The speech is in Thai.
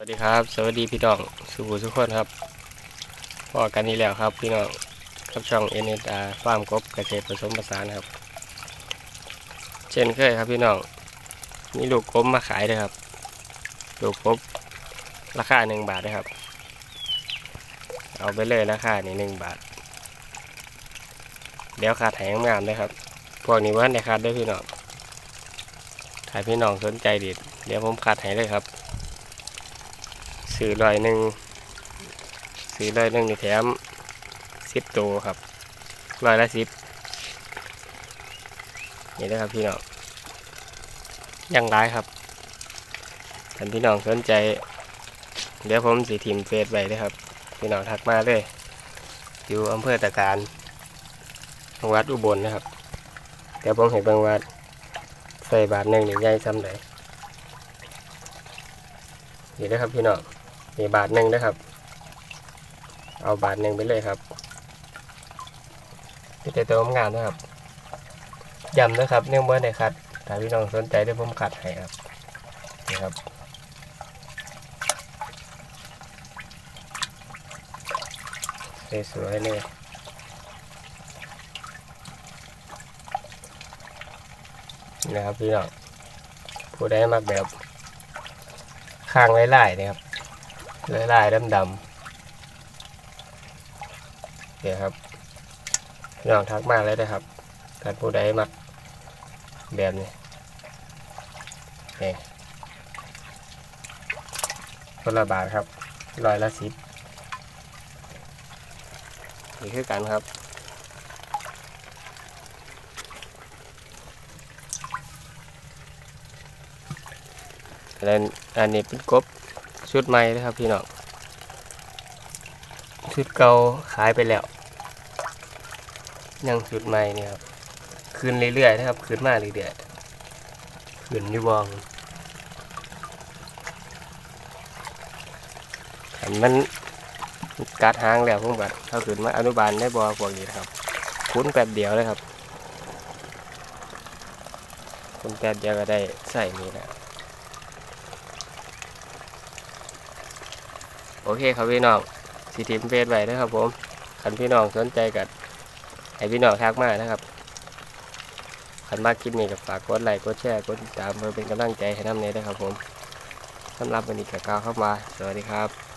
สวัสดีครับ สวัสดีพี่น้องสุภูทุกคนครับพอกันนี้แล้วครับพี่น้องกับช่อง n s r ฟาร์มกบเกษตรผสมผสานครับ เช่นเคยครับพี่น้องมีลูกกบมาขายเลยครับ ลูกกบราคาหนึ่งบาทนะครับ เอาไปเลยราคานี่หนึ่งบาท เดี๋ยวขาดแถงงามเลยครับพวกนี้ว่าในขาดด้วยพี่น้องถ้าพี่น้องสนใจดีเดี๋ยวผมขาดให้เลยครับ ซื้อร้อยหนึ่งซื้อร้อยหนึ่งแถมสิบตัวครับร้อยละสิบนี่นะครับพี่น้องยังร้ายครับท่านพี่น้องสนใจ เดี๋ยวผมสีทีมเฟซไว้เลยครับ พี่น้องทักมาเลย อยู่อำเภอตะการจังหวัดอุบลนะครับ เดี๋ยวผมเห็นบางวัดใส่บาทหนึ่งหรือใหญ่ซ้ำไหนนี่นะครับพี่น้อง มีบาทหนึ่งนะครับ เอาบาทหนึ่งไปเลยครับพี่แต่ตัวงานนะครับย้ำนะครับเนื่องเมื่อไหคัดถ้าพี่น้องสนใจเดี๋ยวผมขัดให้ครับนี่ครับสวยๆเลยนะครับพี่น้องผู้ใดมักแบบข้างไล่ๆนะครับ ลายลายดำดำเดี๋ยวครับน้องทักมาเลยนะครับการผู้ใดมักแบบนี้นี่คนละบาทครับร้อยละสิบนี่คือกันครับแล้วอันนี้เป็นกบ ชุดใหม่นะครับพี่น้องชุดเก่าขายไปแล้ว ยังชุดใหม่นี่ครับขึ้นเรื่อยๆนะครับขึ้นมาเรื่อยๆขึ้นอยี่วองอันมันกัดหางแล้วผมกัดเท่าขึ้นมาอนุบาลได้บอพวกนี้นะครับ คุ้นแป๊บเดียวเลยครับ คุ้นแป๊บเดียวก็ได้ใส่นี่แล้ว โอเคครับพี่น้องสิทิมเฟซไว้นะครับผมขันพี่น้องสนใจกันให้พี่น้องทักมานะครับขันมากคลิปนี้ก็ฝากกดไลค์กดแชร์กดติดตามเพื่อเป็นกำลังใจให้น้ำเนยนะครับผมสำหรับวันนี้ก็กล่าวเข้ามา สวัสดีครับ